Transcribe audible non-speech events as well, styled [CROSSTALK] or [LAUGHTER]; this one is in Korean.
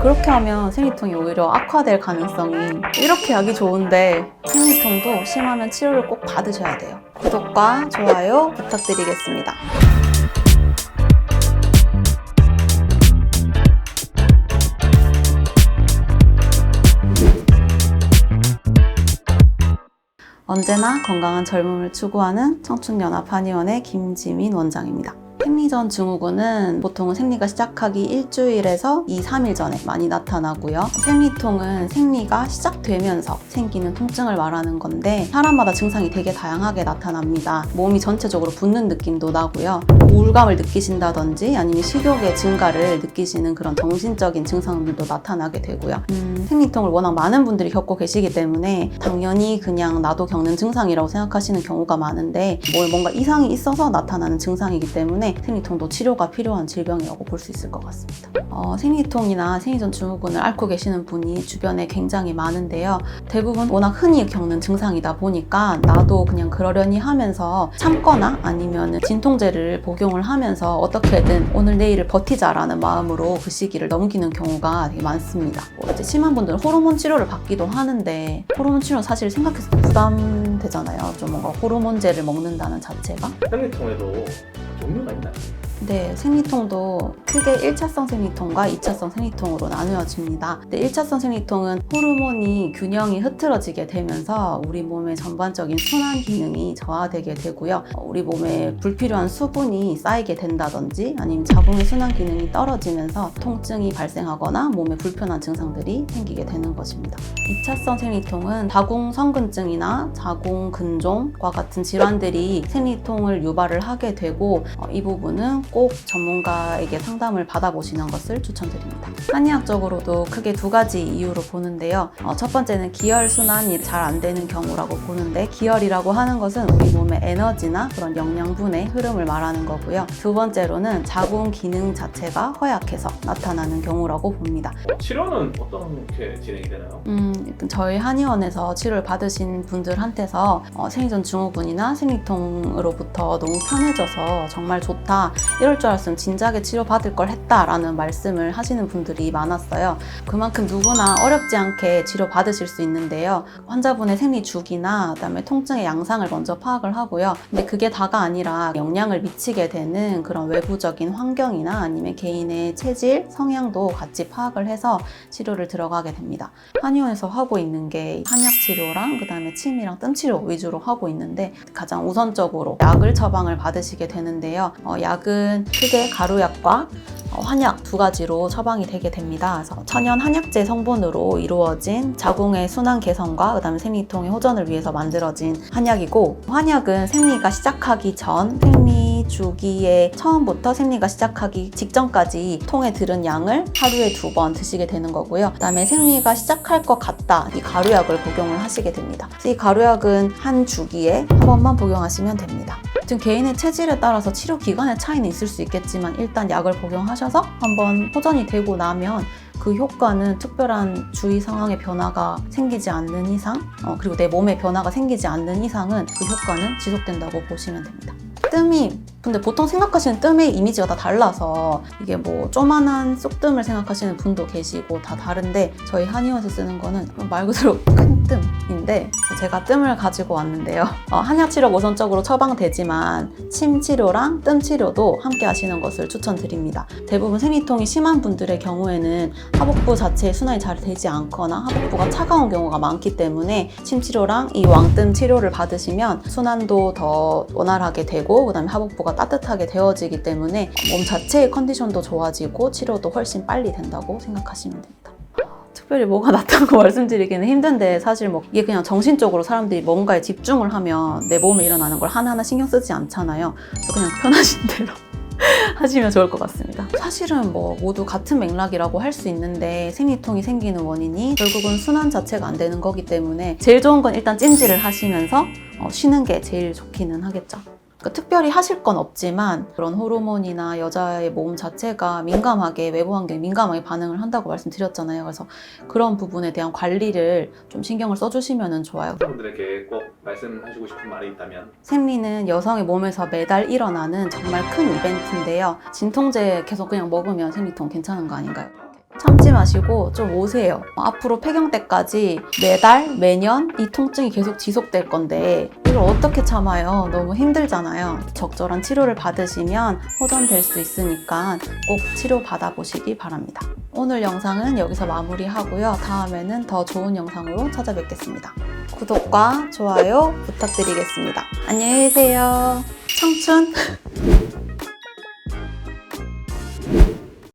그렇게 하면 생리통이 오히려 악화될 가능성이 이렇게 약이 좋은데 생리통도 심하면 치료를 꼭 받으셔야 돼요. 구독과 좋아요 부탁드리겠습니다. 언제나 건강한 젊음을 추구하는 청춘연합 한의원의 김지민 원장입니다. 생리전 증후군은 보통 생리가 시작하기 일주일에서 2, 3일 전에 많이 나타나고요. 생리통은 생리가 시작되면서 생기는 통증을 말하는 건데 사람마다 증상이 되게 다양하게 나타납니다. 몸이 전체적으로 붓는 느낌도 나고요. 우울감을 느끼신다든지 아니면 식욕의 증가를 느끼시는 그런 정신적인 증상들도 나타나게 되고요. 음, 생리통을 워낙 많은 분들이 겪고 계시기 때문에 당연히 그냥 나도 겪는 증상이라고 생각하시는 경우가 많은데 뭘 뭔가 이상이 있어서 나타나는 증상이기 때문에 생리통도 치료가 필요한 질병이라고 볼 수 있을 것 같습니다. 어, 생리통이나 생리전 증후군을 앓고 계시는 분이 주변에 굉장히 많은데요. 대부분 워낙 흔히 겪는 증상이다 보니까 나도 그냥 그러려니 하면서 참거나 아니면 진통제를 복용을 하면서 어떻게든 오늘 내일을 버티자라는 마음으로 그 시기를 넘기는 경우가 되게 많습니다. 뭐 이제 심한 분들은 호르몬 치료를 받기도 하는데 호르몬 치료 는 사실 생각해서 부담되잖아요. 좀 뭔가 호르몬제를 먹는다는 자체가. 생리통에도 종류가 있나요? 네, 생리통도 크게 1차성 생리통과 2차성 생리통으로 나누어집니다. 근데 1차성 생리통은 호르몬이 균형이 흐트러지게 되면서 우리 몸의 전반적인 순환 기능이 저하되게 되고요. 어, 우리 몸에 불필요한 수분이 쌓이게 된다든지 아니면 자궁의 순환 기능이 떨어지면서 통증이 발생하거나 몸에 불편한 증상들이 생기게 되는 것입니다. 2차성 생리통은 자궁 성근증이나 자궁 근종과 같은 질환들이 생리통을 유발을 하게 되고 어, 이 부분은 꼭 전문가에게 상담을 받아보시는 것을 추천드립니다. 한의학적으로도 크게 두 가지 이유로 보는데요. 어, 첫 번째는 기혈 순환이 잘 안 되는 경우라고 보는데 기혈이라고 하는 것은 우리 몸의 에너지나 그런 영양분의 흐름을 말하는 거고요. 두 번째로는 자궁 기능 자체가 허약해서 나타나는 경우라고 봅니다. 어, 치료는 어떻게 진행이 되나요? 음, 일단 저희 한의원에서 치료를 받으신 분들한테서 어, 생리전 증후군이나 생리통으로부터 너무 편해져서 정말 좋다. 이럴 줄 알았으면 진작에 치료받을 걸 했다라는 말씀을 하시는 분들이 많았어요. 그만큼 누구나 어렵지 않게 치료받으실 수 있는데요. 환자분의 생리 주기나 그다음에 통증의 양상을 먼저 파악을 하고요. 근데 그게 다가 아니라 영향을 미치게 되는 그런 외부적인 환경이나 아니면 개인의 체질, 성향도 같이 파악을 해서 치료를 들어가게 됩니다. 한의원에서 하고 있는 게 한약 치료랑 그다음에 침이랑 뜸 치료 위주로 하고 있는데 가장 우선적으로 약을 처방을 받으시게 되는데요. 어, 약은 크게 가루약과 어, 한약 두 가지로 처방이 되게 됩니다. 그래서 천연 한약재 성분으로 이루어진 자궁의 순환 개선과 그다음에 생리통의 호전을 위해서 만들어진 한약이고 한약은 생리가 시작하기 전 생리 주기에 처음부터 생리가 시작하기 직전까지 통에 들은 양을 하루에 두 번 드시게 되는 거고요. 그다음에 생리가 시작할 것 같다 이 가루약을 복용을 하시게 됩니다. 이 가루약은 한 주기에 한 번만 복용하시면 됩니다. 지금 개인의 체질에 따라서 치료 기간의 차이는 있을 수 있겠지만 일단 약을 복용하셔서 한번 호전이 되고 나면 그 효과는 특별한 주위 상황의 변화가 생기지 않는 이상, 어, 그리고 내 몸에 변화가 생기지 않는 이상은 그 효과는 지속된다고 보시면 됩니다. 뜸이 근데 보통 생각하시는 뜸의 이미지가 다 달라서 이게 뭐 쪼만한 쑥뜸을 생각하시는 분도 계시고 다 다른데 저희 한의원에서 쓰는 거는 말 그대로 [LAUGHS] 큰 뜸인데 제가 뜸을 가지고 왔는데요. 어, 한약 치료 우선적으로 처방되지만 침 치료랑 뜸 치료도 함께 하시는 것을 추천드립니다. 대부분 생리통이 심한 분들의 경우에는 하복부 자체에 순환이 잘 되지 않거나 하복부가 차가운 경우가 많기 때문에 침 치료랑 이 왕뜸 치료를 받으시면 순환도 더 원활하게 되고 그다음에 하복부가 따뜻하게 되어지기 때문에 몸 자체의 컨디션도 좋아지고 치료도 훨씬 빨리 된다고 생각하시면 됩니다. 특별히 뭐가 [LAUGHS] 낫다고 말씀드리기는 힘든데 사실 뭐 이게 그냥 정신적으로 사람들이 뭔가에 집중을 하면 내 몸에 일어나는 걸 하나하나 신경 쓰지 않잖아요. 그래서 그냥 편하신 대로 [LAUGHS] 하시면 좋을 것 같습니다. 사실은 뭐 모두 같은 맥락이라고 할 수 있는데 생리통이 생기는 원인이 결국은 순환 자체가 안 되는 거기 때문에 제일 좋은 건 일단 찜질을 하시면서 어, 쉬는 게 제일 좋기는 하겠죠. 그러니까 특별히 하실 건 없지만 그런 호르몬이나 여자의 몸 자체가 민감하게 외부 환경에 민감하게 반응을 한다고 말씀드렸잖아요. 그래서 그런 부분에 대한 관리를 좀 신경을 써주시면 좋아요. 분들에게 꼭 말씀하시고 싶은 말이 있다면 생리는 여성의 몸에서 매달 일어나는 정말 큰 이벤트인데요. 진통제 계속 그냥 먹으면 생리통 괜찮은 거 아닌가요? 참지 마시고 좀 오세요. 앞으로 폐경 때까지 매달, 매년 이 통증이 계속 지속될 건데 이걸 어떻게 참아요? 너무 힘들잖아요. 적절한 치료를 받으시면 호전될 수 있으니까 꼭 치료 받아보시기 바랍니다. 오늘 영상은 여기서 마무리하고요. 다음에는 더 좋은 영상으로 찾아뵙겠습니다. 구독과 좋아요 부탁드리겠습니다. 안녕히 계세요. 청춘! [LAUGHS]